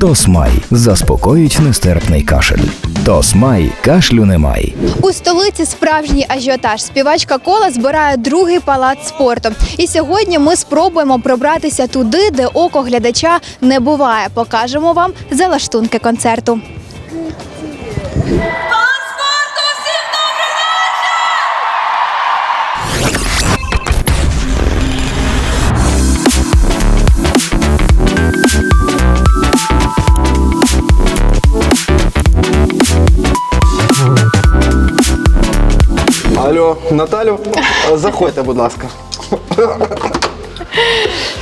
Тосмай заспокоїть нестерпний кашель. Тосмай кашлю немає. У столиці справжній ажіотаж. Співачка кола збирає другий палац спорту. І сьогодні ми спробуємо пробратися туди, де око глядача не буває. Покажемо вам залаштунки концерту. Алло, Наталю, заходьте, будь ласка.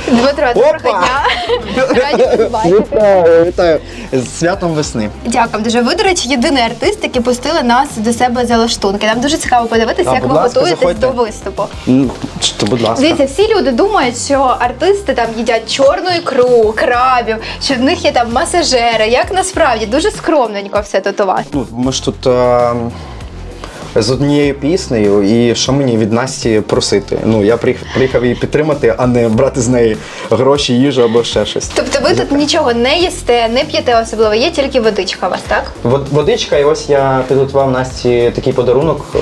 Дмитро, доброго дня. Раді вас бачити. Вітаю, вітаю. З святом весни. Дякую дуже. Ви, до речі, єдиний артист, який пустили нас до себе залаштунки. Нам дуже цікаво подивитися, А, як будь ви ласка, готуєтесь заходьте. до виступу. Ну, що, будь ласка. Дивіться, всі люди думають, що артисти там їдять чорну ікру, крабів, що в них є там масажери. Як насправді дуже скромненько все тут у вас. Ну, ми ж тут е, з однією піснею, і що мені від Насті просити? Ну, я приїхав, її підтримати, а не брати з неї гроші, їжу або ще щось. Тобто ви тут нічого не їсте, не п'єте особливо, є тільки водичка у вас, так? Водичка, і ось я підготував Насті такий подарунок е,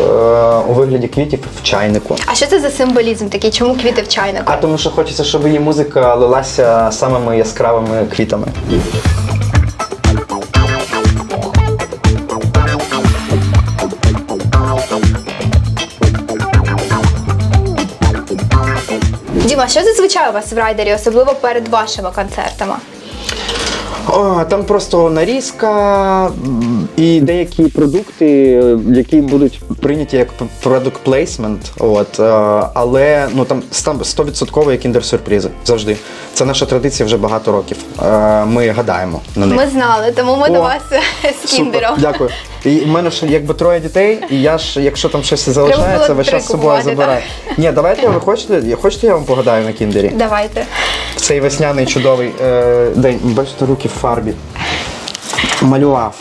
у вигляді квітів в чайнику. А що це за символізм такий? Чому квіти в чайнику? А тому що хочеться, щоб її музика лилася самими яскравими квітами. Діма, що зазвичай у вас в райдері, особливо перед вашими концертами? Там просто нарізка і деякі продукти, які будуть прийняті як. От, е, але ну там стам- 100% кіндер-сюрпризи завжди. Це наша традиція вже багато років. Е, Ми гадаємо на них. Ми знали, тому ми до вас з кіндером. Супер, дякую. І в мене ж якби троє дітей, і я ж, якщо там щось залишається, було весь час з собою купувати, забираю. Ні, давайте ви хочете, хочете, я вам погадаю на кіндері. Давайте. В цей весняний чудовий е, день. Бачите, руки в фарбі. Малював.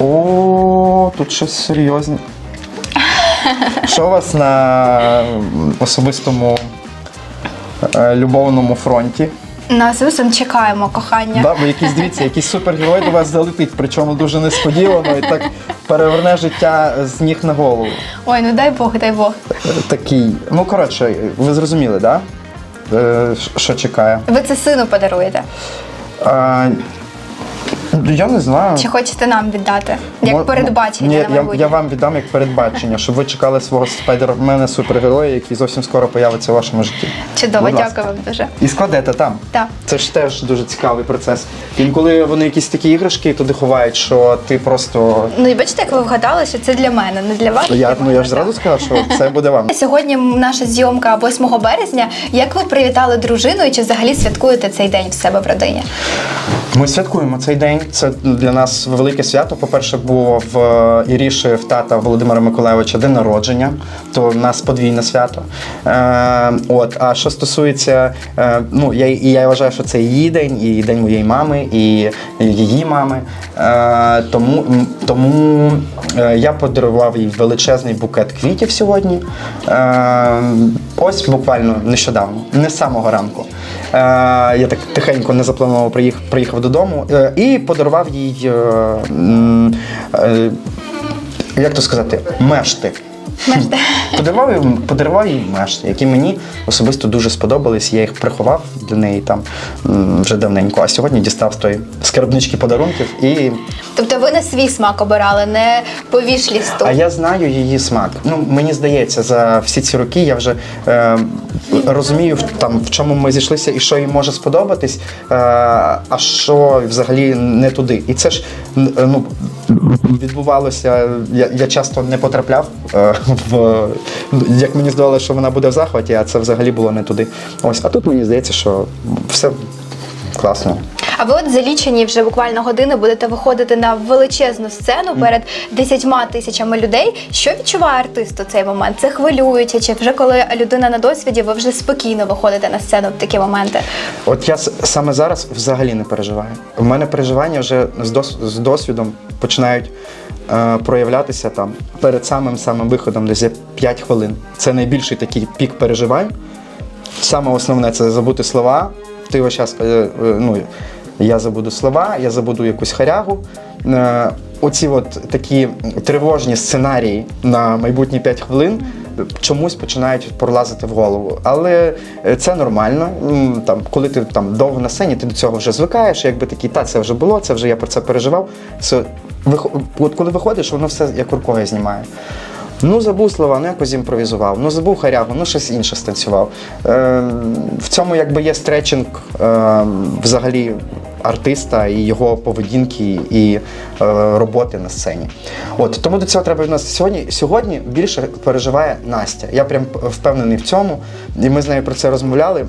О, тут щось серйозне. Що у вас на особистому е, любовному фронті? На Ісусом чекаємо кохання. Да, бо якийсь дивіться, якийсь супергерой до вас залетить, причому дуже несподівано і так переверне життя з ніг на голову. Ой, ну дай Бог, дай Бог. Е, Такий. Ну, коротше, ви зрозуміли, так? Да? Е, що чекає? Ви це сину подаруєте? А, я не знаю. Чи хочете нам віддати? Як Мо- передбачення Ні, на я, майбутнє? я вам віддам як передбачення, щоб ви чекали свого спайдермена супергероя, який зовсім скоро появиться у вашому житті. Чудово, Будь ласка. дякую вам дуже. І складете там. Так. Це ж теж дуже цікавий процес. Інколи вони якісь такі іграшки туди ховають, що ти просто. Ну і бачите, як ви вгадали, що це для мене, не для вас. Я, ну я ж зразу сказав, що це буде вам. Сьогодні наша зйомка 8 березня. Як ви привітали дружину і чи взагалі святкуєте цей день в себе в родині? Ми святкуємо цей день. Це для нас велике свято. По-перше, було в е, Іріші, в тата Володимира Миколайовича день народження, то в нас подвійне свято. Е, от, а що стосується, е, ну я, я вважаю, що це її день, і день моєї мами, і її мами. Е, тому тому е, я подарував їй величезний букет квітів сьогодні. Е, ось буквально нещодавно, не з самого ранку. Е, я так тихенько незаплановано приїхав, приїхав додому е, і подарував їй, е, е, як то сказати, мешти. Подарував, їй- подарував їй мешти, які мені особисто дуже сподобались. Я їх приховав для неї там вже давненько. А сьогодні дістав з тої скарбнички подарунків і Тобто ви на свій смак обирали, не по віш-лісту. а я знаю її смак. Ну мені здається, за всі ці роки я вже е, розумію в- там в чому ми зійшлися і що їй може сподобатись, е, а що взагалі не туди. І це ж ну відбувалося. Я, я часто не потрапляв е, в як мені здавалося, що вона буде в захваті, а це взагалі було не туди. Ось, а тут мені здається, що все класно. А ви от за лічені вже буквально години будете виходити на величезну сцену перед десятьма тисячами людей. Що відчуває артист у цей момент? Це хвилююче, чи вже коли людина на досвіді, ви вже спокійно виходите на сцену в такі моменти? От я саме зараз взагалі не переживаю. У мене переживання вже з, дос, досвідом починають проявлятися там перед самим самим виходом, десь 5 хвилин. Це найбільший такий пік переживань. Саме основне це забути слова. Ти весь час е, е, ну, Я забуду слова, я забуду якусь харягу. Е, Оці от такі тривожні сценарії на майбутні 5 хвилин чомусь починають пролазити в голову. Але е, це нормально. Там, коли ти там довго на сцені, ти до цього вже звикаєш, якби такий, та це вже було, це вже я про це переживав. Вихо- от коли виходиш, воно все як рукою знімає. Ну, забув слова, ну якось імпровізував, ну забув харягу, ну щось інше станцював. Е, в цьому якби є стретчинг е, взагалі артиста і його поведінки і е, роботи на сцені. От тому до цього треба відноситися. Сьогодні, сьогодні більше переживає Настя. Я прям впевнений в цьому, і ми з нею про це розмовляли.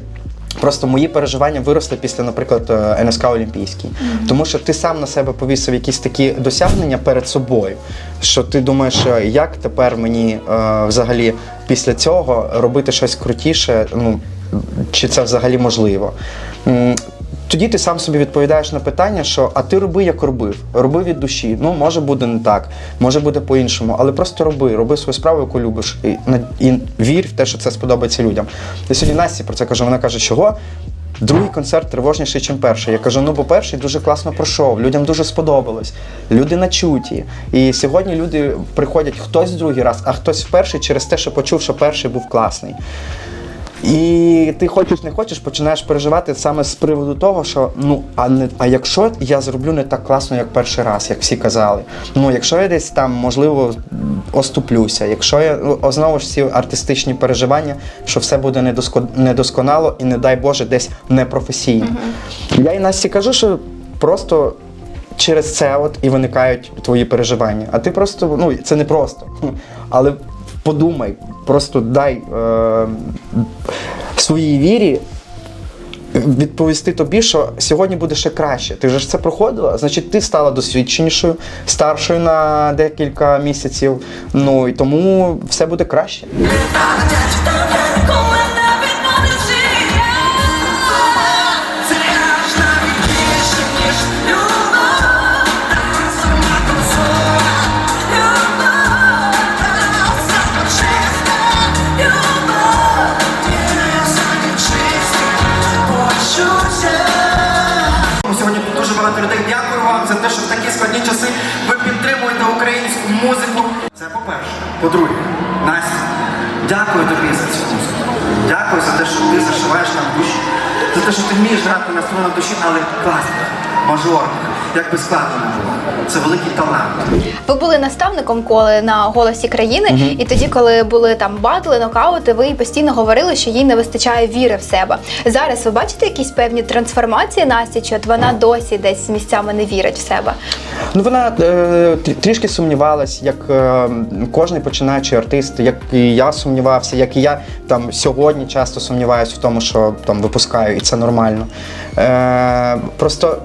Просто мої переживання виросли після, наприклад, е, НСК Олімпійський. Тому що ти сам на себе повісив якісь такі досягнення перед собою. Що ти думаєш, е, як тепер мені е, взагалі після цього робити щось крутіше? Ну чи це взагалі можливо? Тоді ти сам собі відповідаєш на питання, що а ти роби, як робив. Роби від душі. Ну, може буде не так, може буде по-іншому, але просто роби, роби свою справу, яку любиш, і, і вір в те, що це сподобається людям. Я сьогодні Насті про це кажу. Вона каже, чого? Другий концерт тривожніший, ніж перший. Я кажу, ну бо перший дуже класно пройшов, людям дуже сподобалось. Люди начуті. І сьогодні люди приходять хтось другий раз, а хтось вперше через те, що почув, що перший був класний. І ти хочеш не хочеш, починаєш переживати саме з приводу того, що ну а не а якщо я зроблю не так класно, як перший раз, як всі казали. Ну якщо я десь там можливо оступлюся, якщо я ну, знову ж ці артистичні переживання, що все буде недоско- недосконало і не дай Боже, десь непрофесійно. Я і Насті кажу, що просто. Через це от і виникають твої переживання. А ти просто, ну це не просто. Але подумай, просто дай е, своїй вірі відповісти тобі, що сьогодні буде ще краще. Ти ж це проходила, значить, ти стала досвідченішою, старшою на декілька місяців. Ну і тому все буде краще. Музику. Це по-перше. По-друге, Настя, дякую тобі за цю музику. Дякую за те, що ти зашиваєш нам душі. За те, що ти вмієш грати на струнах душі, але класно, мажорних, як би складно не було. Це великий талант. Ви були наставником коли на голосі країни, і тоді, коли були там батли, нокаути, ви постійно говорили, що їй не вистачає віри в себе. Зараз ви бачите якісь певні трансформації Насті, чи от вона досі десь місцями не вірить в себе? Ну вона е, трішки сумнівалась, як е, кожен починаючий артист, як і я сумнівався, як і я там сьогодні часто сумніваюся в тому, що там випускаю, і це нормально. Е, просто.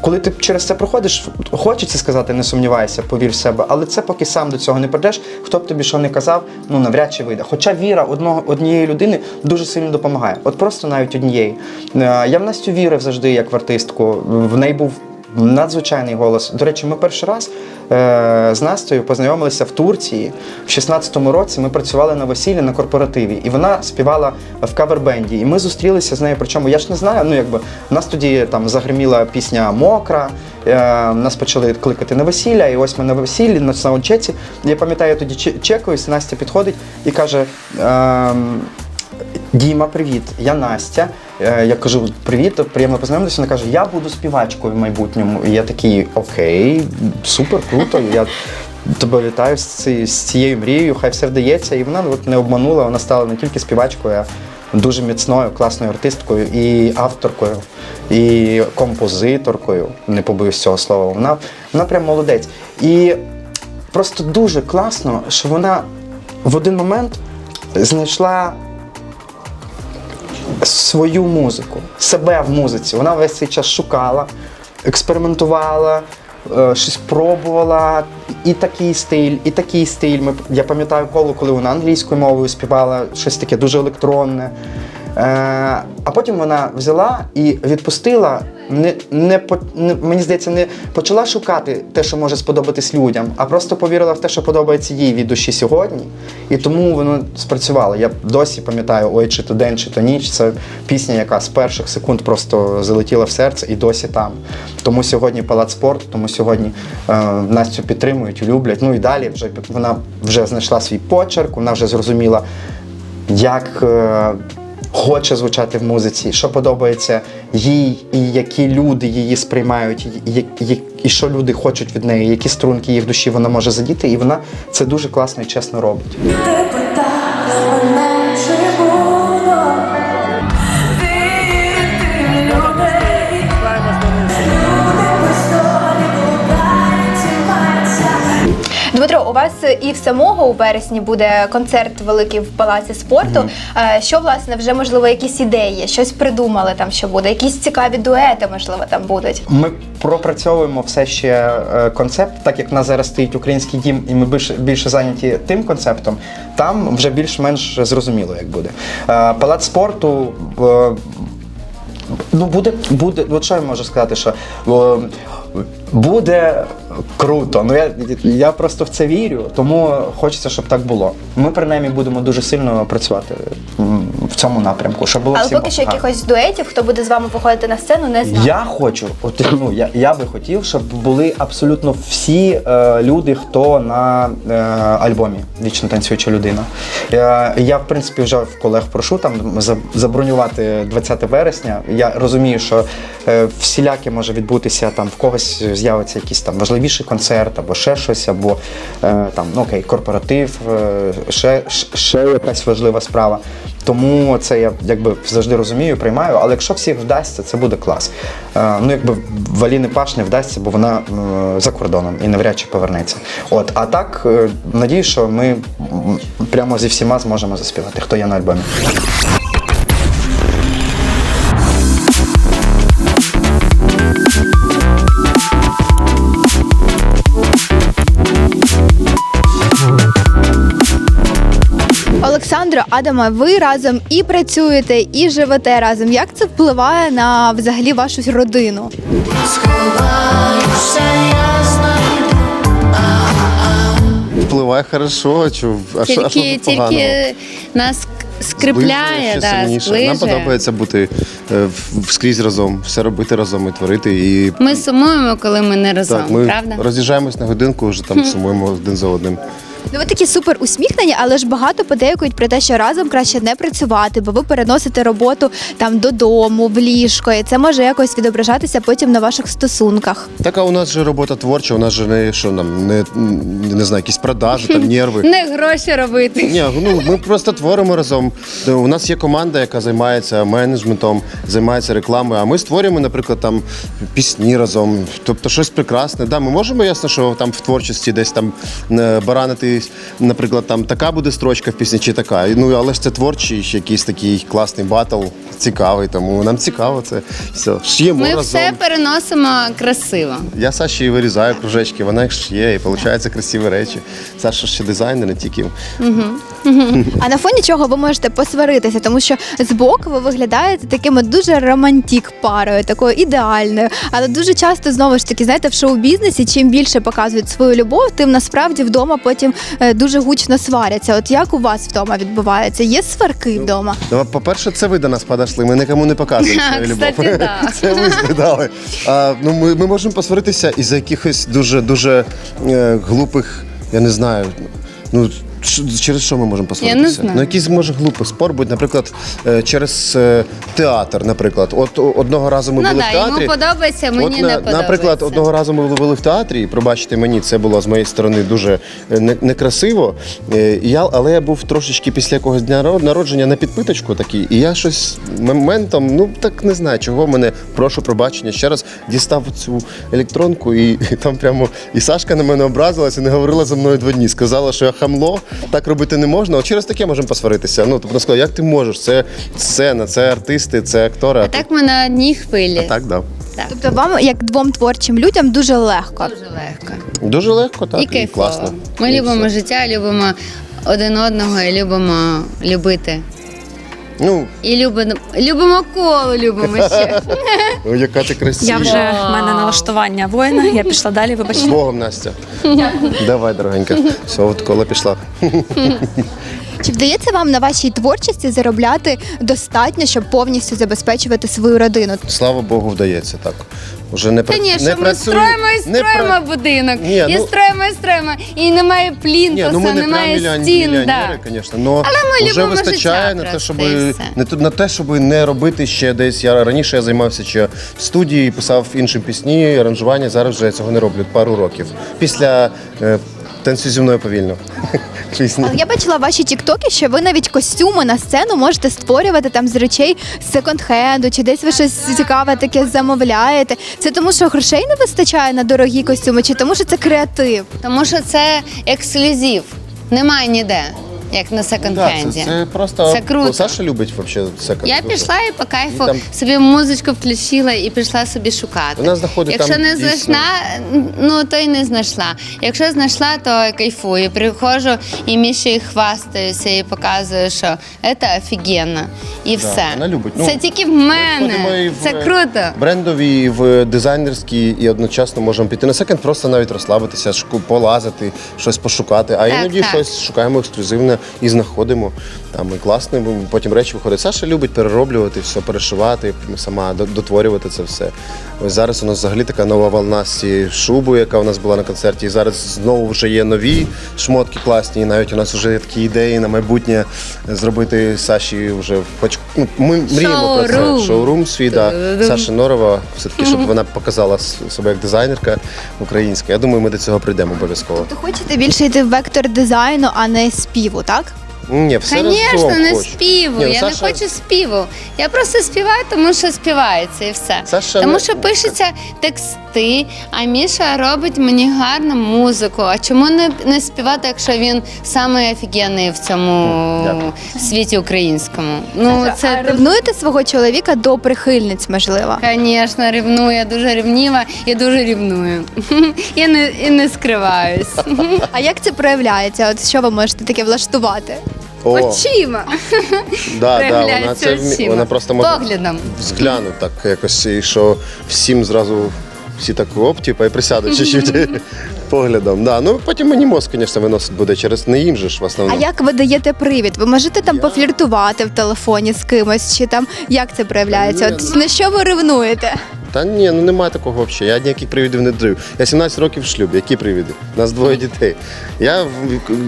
Коли ти через це проходиш, хочеться сказати, не сумнівайся, повір в себе, але це поки сам до цього не прийдеш, хто б тобі що не казав, ну навряд чи вийде. Хоча віра одного однієї людини дуже сильно допомагає. От просто навіть однієї. Е, Я в Настю вірив завжди як в артистку. В неї був Надзвичайний голос. До речі, ми перший раз е, з Настею познайомилися в Турції. В 16-му році ми працювали на весіллі на корпоративі, і вона співала в кавербенді. І ми зустрілися з нею. Причому я ж не знаю. Ну якби у нас тоді там загриміла пісня Мокра. Е, нас почали кликати на весілля, і ось ми на весіллі на саундчеці. Я пам'ятаю, я тоді че- чекаюсь, Настя підходить і каже. ем, Діма, привіт, я Настя. Е, Я кажу, привіт, приємно познайомитися. Вона каже, я буду співачкою в майбутньому. І я такий, окей, супер, круто. Я тебе вітаю з, цією мрією, хай все вдається. І вона от не обманула, вона стала не тільки співачкою, а дуже міцною, класною артисткою і авторкою, і композиторкою. Не побоюсь цього слова. Вона, вона прям молодець. І просто дуже класно, що вона в один момент знайшла свою музику, себе в музиці. Вона весь цей час шукала, експериментувала, е, щось пробувала. І такий стиль, і такий стиль. Я пам'ятаю коло, коли вона англійською мовою співала щось таке дуже електронне. Е, а потім вона взяла і відпустила. Не, не, не мені здається, не почала шукати те, що може сподобатись людям, а просто повірила в те, що подобається їй від душі сьогодні. І тому воно спрацювало. Я досі пам'ятаю ой, чи то день, чи то ніч. Це пісня, яка з перших секунд просто залетіла в серце і досі там. Тому сьогодні палац спорту, тому сьогодні е, Настю підтримують, люблять. Ну і далі вже вона вже знайшла свій почерк, вона вже зрозуміла, як е, хоче звучати в музиці, що подобається їй, і які люди її сприймають, і, і, і, що люди хочуть від неї, які струнки їх душі вона може задіти, і вона це дуже класно і чесно робить. У вас і в самого у вересні буде концерт великий в палаці спорту. Е, Що власне вже можливо якісь ідеї, щось придумали там, що буде, якісь цікаві дуети, можливо, там будуть. Ми пропрацьовуємо все ще е, концепт, так як в нас зараз стоїть український дім, і ми більше, більше зайняті тим концептом. Там вже більш-менш зрозуміло, як буде. Е, Палац спорту. е, Ну, буде, буде, от що я можу сказати, що о, буде круто. Ну я, я просто в це вірю, тому хочеться, щоб так було. Ми принаймні будемо дуже сильно працювати цьому напрямку, щоб було Але всім поки що гарно. якихось дуетів, хто буде з вами виходити на сцену, не знаю. Я хочу, от ну я, я би хотів, щоб були абсолютно всі е, люди, хто на е, альбомі Вічно танцююча людина. Я, я, в принципі, вже в колег прошу там за- забронювати 20 вересня. Я розумію, що е, всіляке може відбутися там в когось з'явиться якийсь там важливіший концерт, або ще щось, або е, там ну окей, корпоратив, е, ще, ще якась важлива справа. Тому це я якби завжди розумію, приймаю. Але якщо всіх вдасться, це буде клас. Е, ну якби Валіни Паш не вдасться, бо вона е, за кордоном і навряд чи повернеться. От, а так, е, надію, що ми прямо зі всіма зможемо заспівати, хто є на альбомі. Олександро, Адаме, ви разом і працюєте, і живете разом. Як це впливає на взагалі вашу родину? Сховаєшся, я знайду. Впливає хорошо, чу, а що, а що Тільки, тут поганого? тільки нас Зближує ще да, сильніше. Нам подобається бути е, в- скрізь разом, все робити разом і творити. І Ми сумуємо, коли ми не разом, так, ми правда? роз'їжджаємось на годинку, вже там сумуємо один за одним. Ну, ви такі супер усміхнені, але ж багато подейкують про те, що разом краще не працювати, бо ви переносите роботу там додому, в ліжко, і це може якось відображатися потім на ваших стосунках. Так, а у нас же робота творча, у нас же не що нам, не, не знаю, якісь продажі, там нерви. Не гроші робити. Ні, ну ми просто творимо разом. У нас є команда, яка займається менеджментом, займається рекламою. А ми створюємо, наприклад, там пісні разом, тобто щось прекрасне. Да, ми можемо ясно, що там в творчості десь там е, баранити, наприклад, там така буде строчка в пісні чи така. Ну але ж це творчий ще якийсь такий класний батл, цікавий. Тому нам цікаво це все. Ми разом. все переносимо красиво. Я Саші вирізаю кружечки, вона їх шиє, і виходять красиві речі. Саша ще дизайнер, не тільки. А на фоні чого ви можете посваритися, тому що збоку ви виглядаєте такими дуже романтік парою, такою ідеальною. Але дуже часто знову ж таки, знаєте, в шоу-бізнесі чим більше показують свою любов, тим насправді вдома потім е, дуже гучно сваряться. От як у вас вдома відбувається? Є сварки вдома? Ну, по-перше, це ви до нас подошли. Ми нікому не показуємо свою любов. Кстати, да. Це ви згадали. А, ну, ми, ми можемо посваритися із-за якихось дуже дуже е, глупих, я не знаю. Ну, через що ми можемо посваритися? знаю. Ну, якийсь може глупий спор, будь, наприклад, е, через е, театр, наприклад. От о- одного разу ми Ну були в театрі. йому подобається, мені не на- подобається. Наприклад, одного разу ми були в театрі, і пробачте мені, це було з моєї сторони дуже е, не- некрасиво. Е, і Я, але я був трошечки після якогось дня ро- народження на підпиточку такий, і я щось моментом, ну так не знаю, чого мене прошу пробачення. Ще раз дістав цю електронку, і, і там прямо і Сашка на мене образилася, не говорила за мною два дні. Сказала, що я хамло, так робити не можна. От через таке можемо посваритися. Ну тобто сказала, як ти можеш? Це сцена, це артисти, це актори. А так ми на одній хвилі. так, да. Тобто вам, як двом творчим людям, дуже легко. Дуже легко. Дуже легко, так і і, кайфово. класно. Ми І любимо все. життя, любимо один одного і любимо любити. Ну, І любимо, любимо коло, любимо ще. о, яка ти красива. Я вже в мене налаштування воїна. Я пішла далі. З Вибачте. Богом, Настя. Давай, дорогенька. Все, от кола пішла. Чи вдається вам на вашій творчості заробляти достатньо, щоб повністю забезпечувати свою родину? Слава Богу, вдається так. Уже не, пра- Звісно, не ми строїмо і не строїмо пра- будинок. Ні, і ну- строїмо, і строїмо. І немає Ні, плінтуса, ну ми не немає прям мільйон- стін. мільйонери, Да. звісно, но Але ми вже любимо вистачає життя на те, просто, щоб і все. не на те, щоб не робити ще десь. Я раніше я займався ще в студії, писав іншим пісні, аранжування. Зараз вже я цього не роблю пару років. Після е, танцю зі мною повільно. Пісні. Але я бачила ваші тіктоки, що ви навіть костюми на сцену можете створювати там з речей з секонд-хенду, чи десь ви щось цікаве таке замовляєте. Це тому, що грошей не вистачає на дорогі костюми, чи тому, що це креатив? Тому що це ексклюзив. Немає ніде, як на секонд-хенді. це, це просто Це круто. Саша любить вообще секонд. Я дуже. пішла і по кайфу І там- собі музичку включила і пішла собі шукати. Вона знаходить Якщо там не дійсно- знайшла, ну то й не знайшла. Якщо знайшла, то кайфую. Приходжу і Міші хвастаюся і показую, що це офігенно. І все. вона любить. Ну, це тільки в ходимо і мене. в Це круто. Брендові, і в дизайнерські, і одночасно можемо піти на секонд, просто навіть розслабитися, шку- полазити, щось пошукати. А Так, іноді так. щось шукаємо ексклюзивне і знаходимо. Там і класне, бо потім речі виходять. Саша любить перероблювати, все перешивати, сама до- дотворювати це все. Ось зараз у нас взагалі така нова волна з цією шубою, яка у нас була на концерті. І зараз знову вже є нові шмотки класні. І навіть у нас вже є такі ідеї на майбутнє зробити Саші вже хоч ну, ми мріємо про це. Шоурум. Свій, да. Саша Норова, все-таки, щоб вона показала себе як дизайнерка українська. Я думаю, ми до цього прийдемо обов'язково. То хочете більше йти в вектор дизайну, а не співу, так? Ні, все Звісно, разом не хочу. співу. Ні, ну, я Саша- не хочу співу. Я просто співаю, тому що співається і все. Саша тому не- що пишеться тексти, а Міша робить мені гарну музику. А чому не, не співати, якщо він самий офігенний в цьому Дякую. світі українському? Ну а це ревнуєте свого чоловіка до прихильниць, можливо? Звісно, ревную, я дуже ревніва і дуже ревную. І не, і не скриваюсь. А як це проявляється? От що ви можете таке влаштувати? О, Очима. да, да, вона, проявляється це вмі- очима. вона просто може Поглядом. взглянути так якось, і що всім зразу всі так оп, типа, і присядуть чуть-чуть поглядом. Да. Ну потім мені мозк, звісно, виносить буде через не їм же ж в А основному. як ви даєте привід? Ви можете там пофліртувати в телефоні з кимось, чи там як це проявляється? Ні, От на що ви ревнуєте? Та ні, ну немає такого взагалі. Я ніяких привідів не дарую. Я 17 років в шлюбі. Які привіди? У нас двоє дітей. Я,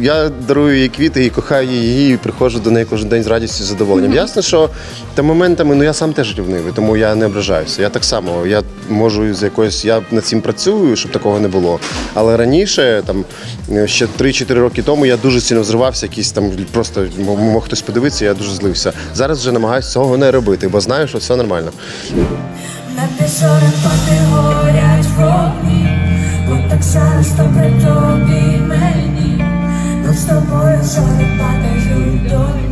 я дарую їй квіти і кохаю її, і приходжу до неї кожен день з радістю і задоволенням. Ясно, що там моментами, ну я сам теж рівнивий, тому я не ображаюся. Я так само, я можу з якоюсь, я над цим працюю, щоб такого не було. Але раніше, там ще 3-4 роки тому, я дуже сильно взривався, якісь там просто мог хтось подивитися, я дуже злився. Зараз вже намагаюся цього не робити, бо знаю, що все нормально. На пісорах поти горять вогні, бо так зараз при тобі мені, над з тобою зорі падають до